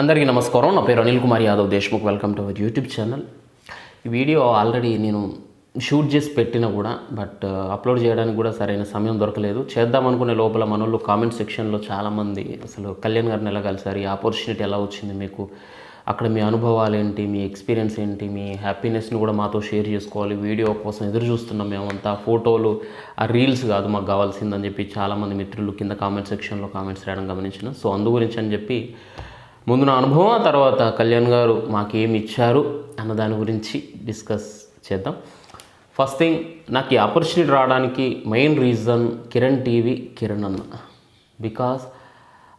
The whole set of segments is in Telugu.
అందరికీ నమస్కారం. నా పేరు Anil Kumar Yadav Deshmukh. Welcome to our YouTube channel ఈ వీడియో ఆల్రెడీ నేను షూట్ చేసి పెట్టినా కూడా బట్ uh, అప్లోడ్ చేయడానికి కూడా సరైన సమయం దొరకలేదు. చేద్దామనుకునే లోపల మనోళ్ళు కామెంట్ సెక్షన్లో చాలామంది అసలు కళ్యాణ్ గారిని ఎలా కలిసారు ఈ ఆపర్చునిటీ ఎలా వచ్చింది మీకు అక్కడ మీ అనుభవాలు ఏంటి మీ ఎక్స్పీరియన్స్ ఏంటి మీ హ్యాపీనెస్ని కూడా మాతో షేర్ చేసుకోవాలి. వీడియో కోసం ఎదురు చూస్తున్నాం మేమంతా ఫోటోలు ఆ రీల్స్ కాదు మాకు కావాల్సిందని చెప్పి చాలామంది మిత్రులు కింద కామెంట్ సెక్షన్లో కామెంట్స్ రాయడం గమనించిన. సో అందు గురించి అని చెప్పి ముందు నా అనుభవం ఆ తర్వాత కళ్యాణ్ గారు మాకేమి ఇచ్చారు అన్న దాని గురించి డిస్కస్ చేద్దాం. ఫస్ట్ థింగ్ నాకు ఈ ఆపర్చునిటీ రావడానికి main reason Kiran TV Kiran అన్న. బికాస్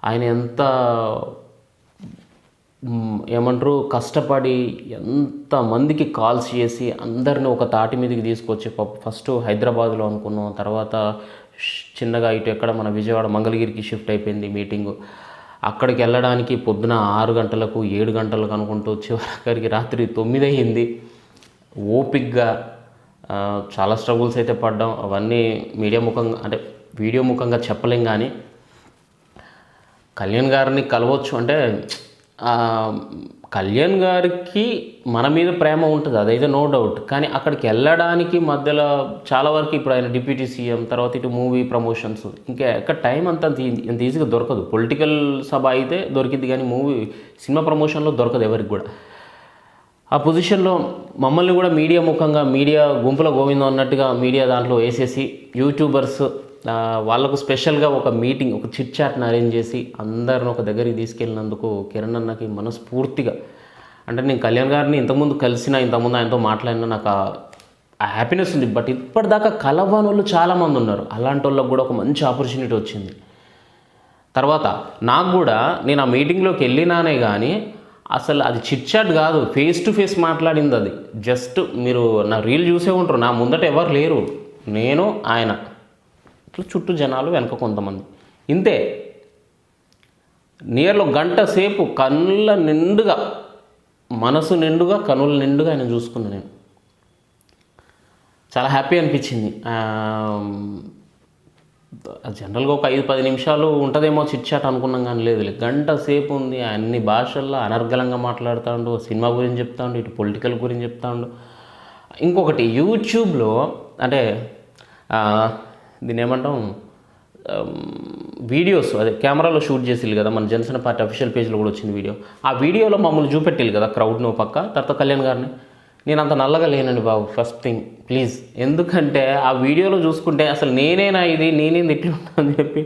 ఆయన ఎంత ఏమంటారు కష్టపడి ఎంత మందికి కాల్స్ చేసి అందరిని ఒక తాటి మీదకి తీసుకొచ్చి ఫస్ట్ హైదరాబాద్లో అనుకున్నాం తర్వాత చిన్నగా ఇటు ఎక్కడ మన విజయవాడ మంగళగిరికి షిఫ్ట్ అయిపోయింది మీటింగు అక్కడికి వెళ్ళడానికి పొద్దున ఆరు గంటలకు ఏడు గంటలకు అనుకుంటూ చివరికి రాత్రి తొమ్మిది అయ్యింది ఓపిక్గా చాలా స్ట్రగుల్స్ అయితే పడ్డాం. అవన్నీ మీడియా ముఖంగా అంటే వీడియో ముఖంగా చెప్పలేం కానీ కళ్యాణ్ గారిని కలవచ్చు అంటే కళ్యాణ్ గారికి మన మీద ప్రేమ ఉంటుంది అదైతే నో డౌట్. కానీ అక్కడికి వెళ్ళడానికి మధ్యలో చాలా వరకు ఇప్పుడు ఆయన డిప్యూటీ సీఎం తర్వాత ఇటు మూవీ ప్రమోషన్స్ ఇంకా ఎక్కడ టైం అంత ఎంత ఈజీగా దొరకదు. పొలిటికల్ సభ అయితే దొరికింది కానీ మూవీ సినిమా ప్రమోషన్లో దొరకదు ఎవరికి కూడా. ఆ పొజిషన్లో మమ్మల్ని కూడా మీడియా ముఖంగా మీడియా గుంపుల గోవిందం అన్నట్టుగా మీడియా దాంట్లో వేసేసి యూట్యూబర్స్ వాళ్ళకు స్పెషల్గా ఒక మీటింగ్ ఒక చిట్ చాట్ని అరేంజ్ చేసి అందరిని ఒక దగ్గరికి తీసుకెళ్ళినందుకు కిరణ్ అన్నకి మనస్ఫూర్తిగా. అంటే నేను కళ్యాణ్ గారిని ఇంతకుముందు కలిసిన ఇంతకుముందు ఆయనతో మాట్లాడినా నాకు ఆ- హ్యాపీనెస్ ఉంది. బట్ ఇప్పటిదాకా కలవని వాళ్ళు చాలామంది ఉన్నారు. అలాంటి వాళ్ళకి కూడా ఒక మంచి ఆపర్చునిటీ వచ్చింది. తర్వాత నాకు కూడా నేను ఆ మీటింగ్లోకి వెళ్ళినానే కానీ అసలు అది చిట్చాట్ కాదు. ఫేస్ టు ఫేస్ మాట్లాడింది అది. జస్ట్ మీరు నా రీల్ చూసే ఉంటారు. నా ముందట ఎవరు లేరు. నేను ఆయన. ఇట్లా చుట్టూ జనాలు వెనక కొంతమంది. ఇంతే. నియర్లో గంట సేపు కళ్ళ నిండుగా మనసు నిండుగా కనుల నిండుగా ఆయన చూసుకున్నాను నేను. చాలా హ్యాపీ అనిపించింది. జనరల్గా ఒక ఐదు పది నిమిషాలు ఉంటుందేమో చిట్చాట్ అనుకున్నాం కానీ లేదు. లేదు. గంట సేపు ఉంది. అన్ని భాషల్లో అనర్గళంగా మాట్లాడుతాడు సినిమా గురించి చెప్తాడు ఇటు పొలిటికల్ గురించి చెప్తాడు. ఇంకొకటి యూట్యూబ్లో అంటే దీని ఏమంటాం వీడియోస్ అదే కెమెరాలో షూట్ చేసిల్లు కదా మన జనసేన పార్టీ అఫీషియల్ పేజ్లో కూడా వచ్చింది వీడియో. ఆ వీడియోలో మమ్మల్ని చూపెట్టిల్లు కదా క్రౌడ్ని నువ్వు పక్క. తర్వాత కళ్యాణ్ గారిని నేను అంత నల్లగా లేనండి బాబు ఫస్ట్ థింగ్ ప్లీజ్ ఎందుకంటే ఆ వీడియోలో చూసుకుంటే అసలు నేనేనా ఇది నేనేం తిట్టి అని చెప్పి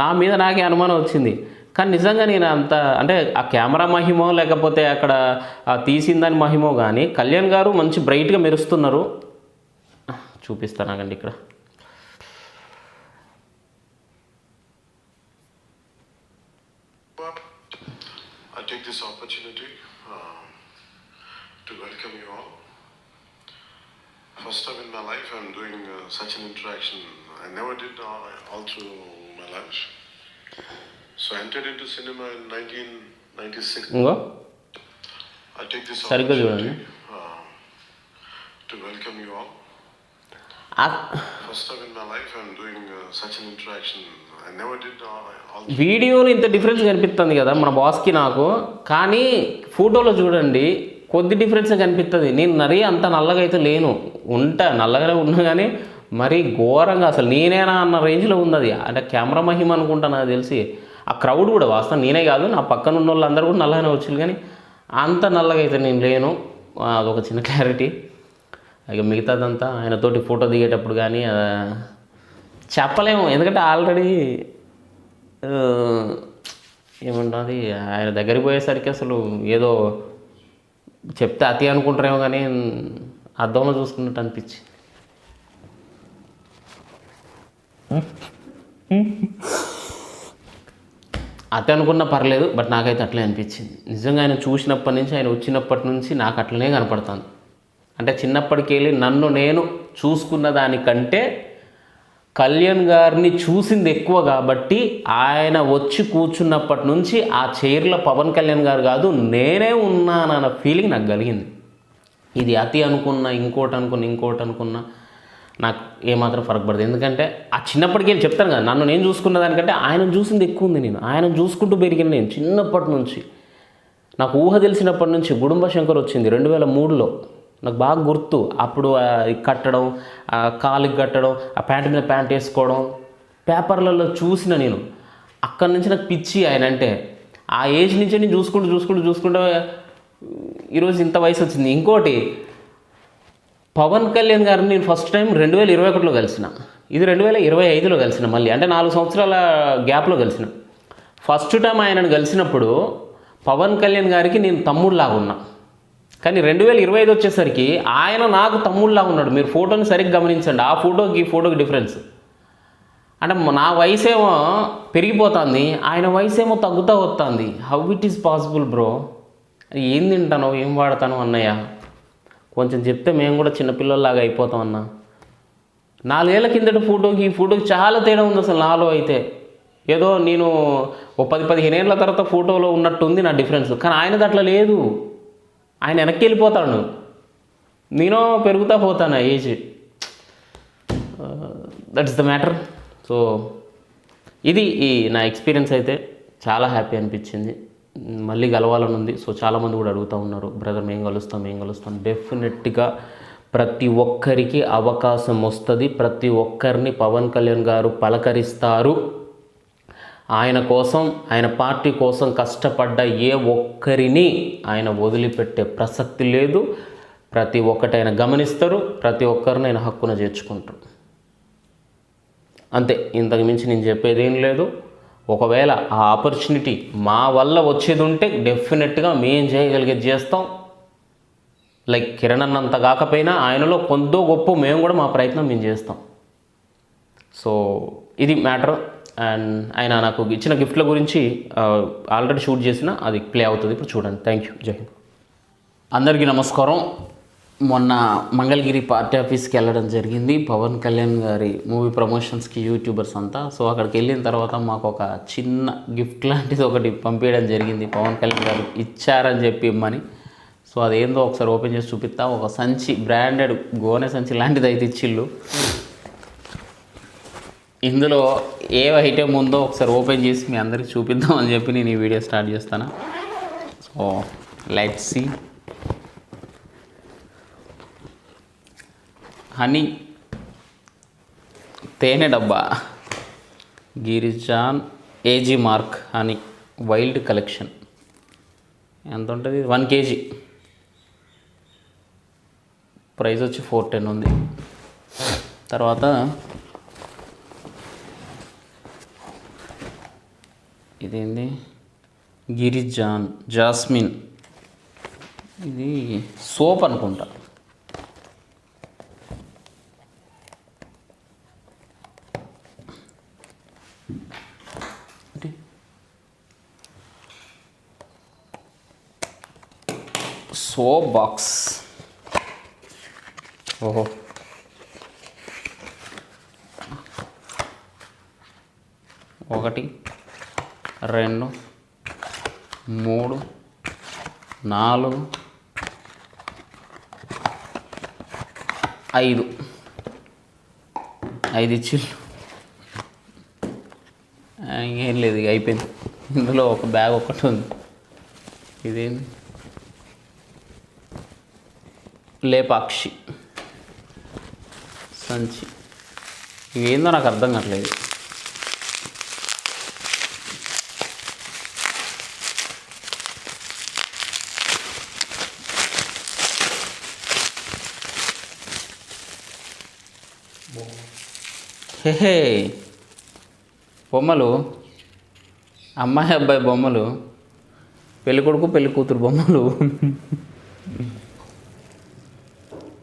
నా మీద నాకే అనుమానం వచ్చింది. కానీ నిజంగా నేను అంత అంటే ఆ కెమెరా మహిమో లేకపోతే అక్కడ తీసిందని మహిమో కానీ కళ్యాణ్ గారు మంచి బ్రైట్గా మెరుస్తున్నారు. చూపిస్తానాగండి ఇక్కడ. I take this opportunity um, to welcome you all. First time in my life, I'm doing uh, such an interaction. I never did all, all through my life. So I entered into cinema in 1996. I take this opportunity um, to welcome you all. First time in my life, I'm doing uh, such an interaction. వీడియోలో ఇంత డిఫరెన్స్ కనిపిస్తుంది కదా మన బాస్కి నాకు. కానీ ఫోటోలో చూడండి కొద్ది డిఫరెన్స్ కనిపిస్తుంది. నేను మరీ అంత నల్లగా అయితే లేను. ఉంటా నల్లగానే ఉన్నా కానీ మరీ ఘోరంగా అసలు నేనేనా అన్న రేంజ్లో ఉంది అది అంటే కెమెరా మహిమ అనుకుంటా నాకు తెలిసి. ఆ క్రౌడ్ కూడా వాస్తవం నేనే కాదు నా పక్కన ఉన్న వాళ్ళందరూ కూడా నల్లగానే వచ్చారు కానీ అంత నల్లగా అయితే నేను లేను. అదొక చిన్న క్లారిటీ ఇక మిగతాదంతా ఆయనతోటి ఫోటో దిగేటప్పుడు కానీ చెప్పలేము. ఎందుకంటే ఆల్రెడీ ఏమంటుంది ఆయన దగ్గరికి పోయేసరికి అసలు ఏదో చెప్తే అతి అనుకుంటారేమో కానీ అద్దంలో చూసుకున్నట్టు అనిపించి. అతి అనుకున్నా పర్లేదు బట్ నాకైతే అట్లే అనిపించింది. నిజంగా ఆయన చూసినప్పటి నుంచి ఆయన వచ్చినప్పటి నుంచి నాకు అట్లనే కనపడుతుంది. అంటే చిన్నప్పటికి వెళ్ళి నన్ను నేను చూసుకున్న దానికంటే కళ్యాణ్ గారిని చూసింది ఎక్కువ కాబట్టి ఆయన వచ్చి కూర్చున్నప్పటి నుంచి ఆ చైర్లో పవన్ కళ్యాణ్ గారు కాదు నేనే ఉన్నానన్న ఫీలింగ్ నాకు కలిగింది. ఇది అతి అనుకున్నా ఇంకోటి అనుకున్నా ఇంకోటి అనుకున్నా నాకు ఏమాత్రం ఫరక్ పడదు. ఎందుకంటే ఆ చిన్నప్పటికీ చెప్తాను కదా నన్ను నేను చూసుకున్న దానికంటే ఆయన చూసింది ఎక్కువ ఉంది నేను. ఆయన చూసుకుంటూ పెరిగిన నేను చిన్నప్పటి నుంచి. నాకు ఊహ తెలిసినప్పటి నుంచి గుడుంబ శంకర్ వచ్చింది రెండు వేల మూడులో. నాకు బాగా గుర్తు. అప్పుడు కట్టడం కాలుకి కట్టడం ఆ ప్యాంట్ మీద ప్యాంట్ వేసుకోవడం పేపర్లలో చూసిన నేను. అక్కడి నుంచి నాకు పిచ్చి ఆయన అంటే ఆ ఏజ్ నుంచి నేను చూసుకుంటూ చూసుకుంటూ చూసుకుంటూ ఈరోజు ఇంత వయసు వచ్చింది. ఇంకోటి పవన్ కళ్యాణ్ గారిని నేను ఫస్ట్ టైం రెండు వేల ఇరవై ఒకటిలో కలిసిన. ఇది రెండు వేల ఇరవై ఐదులో కలిసిన మళ్ళీ. అంటే నాలుగు సంవత్సరాల గ్యాప్లో కలిసిన. ఫస్ట్ టైం ఆయనను కలిసినప్పుడు పవన్ కళ్యాణ్ గారికి నేను తమ్ముడులాగా ఉన్నా. కానీ రెండు వేల ఇరవై ఐదు వచ్చేసరికి ఆయన నాకు తమ్ముళ్ళలా ఉన్నాడు. మీరు ఫోటోని సరిగ్గా గమనించండి. ఆ ఫోటోకి ఈ ఫోటోకి డిఫరెన్స్ అంటే నా వయసు ఏమో పెరిగిపోతుంది. ఆయన వయసు ఏమో తగ్గుతూ వస్తుంది. How it is possible bro ఏం తింటాను ఏం వాడతాను అన్నయ్య? కొంచెం చెప్తే మేము కూడా చిన్నపిల్లల్లాగా అయిపోతాం అన్న. నాలుగేళ్ళ కిందటి ఫోటోకి ఈ ఫోటోకి చాలా తేడా ఉంది అసలు నాలో అయితే. ఏదో నేను ఓ పది పదిహేను ఏళ్ళ తర్వాత ఫోటోలో ఉన్నట్టు ఉంది నా డిఫరెన్స్ కానీ ఆయనది అట్లా లేదు. ఆయన వెనక్కి వెళ్ళిపోతాడు నేను పెరుగుతా పోతాను age? That's the matter so ఇది ఈ నా ఎక్స్పీరియన్స్ అయితే చాలా హ్యాపీ అనిపించింది. మళ్ళీ కలవాలని ఉంది. సో చాలామంది కూడా అడుగుతూ ఉన్నారు బ్రదర్ మేము కలుస్తాం మేము కలుస్తాం. డెఫినెట్గా ప్రతి ఒక్కరికి అవకాశం వస్తుంది. ప్రతి ఒక్కరిని పవన్ కళ్యాణ్ గారు పలకరిస్తారు. ఆయన కోసం ఆయన పార్టీ కోసం కష్టపడ్డ ఏ ఒక్కరిని ఆయన వదిలిపెట్టే ప్రసక్తి లేదు. ప్రతి ఒక్కటి ఆయన గమనిస్తారు ప్రతి ఒక్కరిని ఆయన హక్కున చేర్చుకుంటారు. అంతే ఇంతకు మించి నేను చెప్పేది ఏం లేదు. ఒకవేళ ఆ ఆపర్చునిటీ మా వల్ల వచ్చేది ఉంటే డెఫినెట్గా మేం చేయగలిగేది చేస్తాం. లైక్ కిరణ్ అన్నంత కాకపోయినా ఆయనలో కొందో గొప్ప మేము కూడా మా ప్రయత్నం మేము చేస్తాం. సో ఇది మ్యాటర్. అండ్ ఆయన నాకు ఇచ్చిన గిఫ్ట్ల గురించి ఆల్రెడీ షూట్ చేసిన అది ప్లే అవుతుంది. ఇప్పుడు చూడండి. Thank you. జై హింద్. అందరికీ నమస్కారం. మొన్న మంగళగిరి పార్టీ ఆఫీస్కి వెళ్ళడం జరిగింది. పవన్ కళ్యాణ్ గారి మూవీ ప్రమోషన్స్కి యూట్యూబర్స్ అంతా. సో అక్కడికి వెళ్ళిన తర్వాత మాకు ఒక చిన్న గిఫ్ట్ లాంటిది ఒకటి పంపించడం జరిగింది. పవన్ కళ్యాణ్ గారు ఇచ్చారని చెప్పి ఇమ్మని. సో అదేందో ఒకసారి ఓపెన్ చేసి చూపిస్తా. ఒక సంచి బ్రాండెడ్ గోనె సంచి లాంటిది అయితే ఇచ్చిళ్ళు. ఇందులో ఏ ఐటెం ఉందో ఒకసారి ఓపెన్ చేసి మీ అందరికి చూపిద్దాం అని చెప్పి నేను ఈ వీడియో స్టార్ట్ చేస్తాను. సో లెట్ సి హనీ తేనె డబ్బా Girijan Agmark honey wild collection ఎంత ఉంటుంది? One KG. ప్రైస్ వచ్చి ఫోర్ టెన్ ఉంది. తర్వాత ఇదేంది? గిరిజాన్ జాస్మిన్. ఇది సోప్ అనుకుంటా. Soap box. ఓహో. ఒకటి. రెండు మూడు నాలుగు ఐదు. ఐదు ఇచ్చిళ్ళు ఇంకేం లేదు ఇక అయిపోయింది. ఇందులో ఒక బ్యాగ్ ఒకటి ఉంది. ఇదేంది? లేపాక్షి. సంచి. ఇవేందో నాకు అర్థం కావట్లేదు. హే బొమ్మలు. అమ్మాయి అబ్బాయి బొమ్మలు. పెళ్ళి కొడుకు పెళ్ళి కూతురు బొమ్మలు.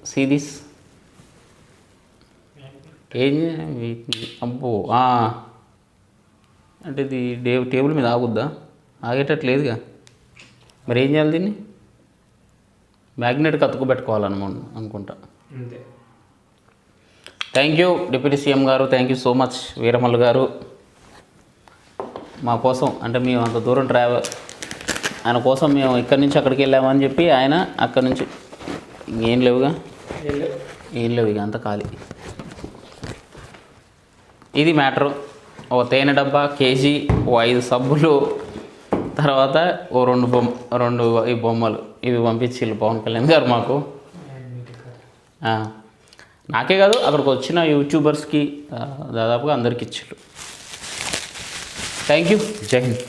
సిరీస్. ఏం అబ్బో అంటే ఇది డే టేబుల్ మీద ఆగుద్దా? ఆగేటట్టు లేదుగా. మరి ఏం చేయాలి దీన్ని? మ్యాగ్నెట్ కత్తుకు పెట్టుకోవాలన్నమాట అనుకుంటా అంతే. థ్యాంక్ యూ డిప్యూటీ సీఎం గారు. Thank you so much Veeramallu గారు. మా కోసం అంటే మేము అంత దూరం ట్రావెల్ ఆయన కోసం మేము ఇక్కడి నుంచి అక్కడికి వెళ్ళామని చెప్పి ఆయన అక్కడి నుంచి ఏం లేవుగా. ఏం లేవు. ఇక అంత ఖాళీ. ఇది మ్యాటరు ఓ తేనె డబ్బా కేజీ ఓ ఐదు సబ్బులు తర్వాత ఓ రెండు బొమ్మ రెండు ఈ బొమ్మలు. ఇవి పంపించిల్లు పవన్ కళ్యాణ్ గారు మాకు. ఆ, నాకే కాదు అక్కడికి వచ్చిన యూట్యూబర్స్కి దాదాపుగా అందరికి ఇచ్చిళ్ళు థ్యాంక్ యూ జై హింద్.